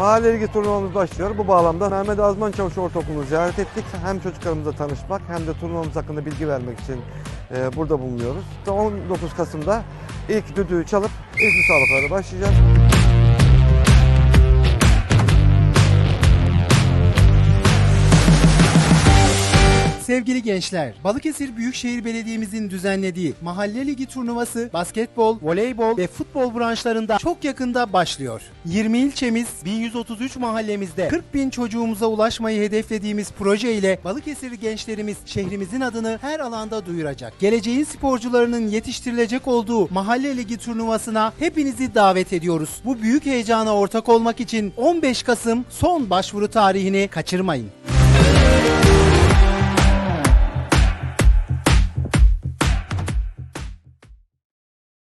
Mahalle Ligi turnuvamız başlıyor. Bu bağlamda Mehmet Azman Çavuş Ortaokulu'nu ziyaret ettik. Hem çocuklarımıza tanışmak hem de turnuvamız hakkında bilgi vermek için e, burada bulunuyoruz. 19 Kasım'da ilk düdüğü çalıp ilk müsabakalara başlayacağız. Sevgili gençler, Balıkesir Büyükşehir Belediye'mizin düzenlediği Mahalle Ligi turnuvası basketbol, voleybol ve futbol branşlarında çok yakında başlıyor. 20 ilçemiz, 1133 mahallemizde 40 bin çocuğumuza ulaşmayı hedeflediğimiz proje ile Balıkesir gençlerimiz şehrimizin adını her alanda duyuracak. Geleceğin sporcularının yetiştirilecek olduğu Mahalle Ligi turnuvasına hepinizi davet ediyoruz. Bu büyük heyecana ortak olmak için 15 Kasım son başvuru tarihini kaçırmayın.